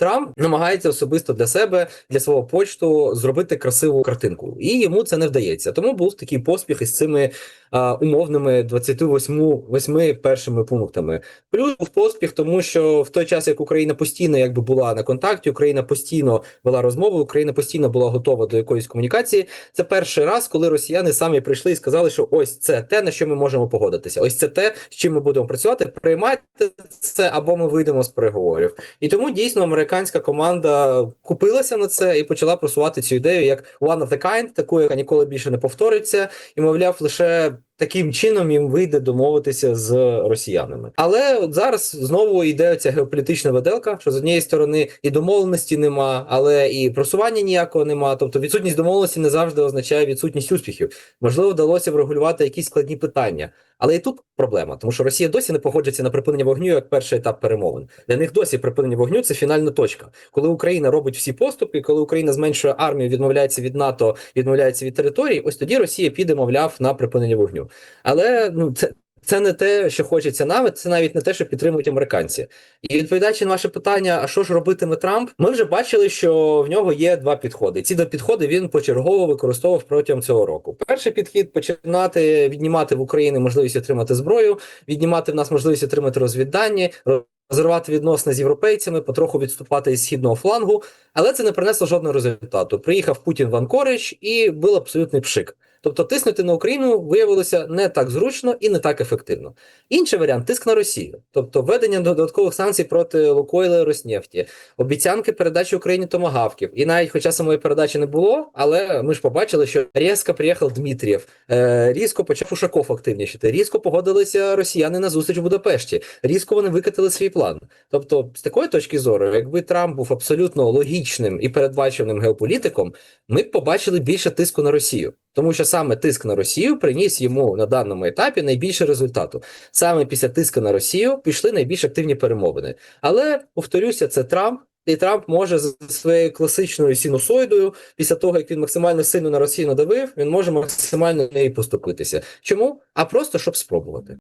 Трамп намагається особисто для себе, для свого почту зробити красиву картинку, і йому це не вдається. Тому був такий поспіх із цими а, умовними 28 восьми першими пунктами. Плюс був поспіх, тому що в той час, як Україна постійно якби була на контакті, Україна постійно вела розмови, Україна постійно була готова до якоїсь комунікації. Це перший раз, коли росіяни самі прийшли і сказали, що ось це те, на що ми можемо погодитися. Ось це те, з чим ми будемо працювати. Приймайте це або ми вийдемо з переговорів. І тому дійсно американська команда купилася на це і почала просувати цю ідею як one of the kind, таку, яка ніколи більше не повториться, і мовляв, лише. Таким чином їм вийде домовитися з росіянами, але от зараз знову йде ця геополітична веделка, що з однієї сторони і домовленості нема, але і просування ніякого нема. Тобто відсутність домовленості не завжди означає відсутність успіхів. Можливо, вдалося врегулювати якісь складні питання, але і тут проблема, тому що Росія досі не погоджується на припинення вогню як перший етап перемовин. Для них досі припинення вогню це фінальна точка. Коли Україна робить всі поступи, коли Україна зменшує армію, відмовляється від НАТО, відмовляється від території, ось тоді Росія піде, мовляв, на припинення вогню. Але ну це. Це не те, що хочеться нам, це навіть не те, що підтримують американці. І відповідаючи на ваше питання, а що ж робитиме Трамп? Ми вже бачили, що в нього є два підходи. Ці два підходи він почергово використовував протягом цього року. Перший підхід починати віднімати в Україні можливість отримати зброю, віднімати в нас можливість отримати розвіддані, розривати відносини з європейцями, потроху відступати із східного флангу, але це не принесло жодного результату. Приїхав Путін в Анкорич і був абсолютний пшик. Тобто тиснути на Україну виявилося не так зручно і не так ефективно. Інший варіант тиск на Росію, тобто введення додаткових санкцій проти Лукойла і Роснефті, обіцянки передачі Україні томагавків. І навіть, хоча самої передачі не було, але ми ж побачили, що різко приїхав Дмитрієв, е, різко почав Ушаков активнішити, різко погодилися росіяни на зустріч в Будапешті, різко вони викатили свій план. Тобто, з такої точки зору, якби Трамп був абсолютно логічним і передбаченим геополітиком, ми б побачили більше тиску на Росію. Тому що саме тиск на Росію приніс йому на даному етапі найбільше результату. Саме після тиску на Росію пішли найбільш активні перемовини. Але повторюся, це Трамп. І Трамп може з своєю класичною синусоїдою, після того як він максимально сильно на Росію надавив, він може максимально неї поступитися. Чому? А просто щоб спробувати.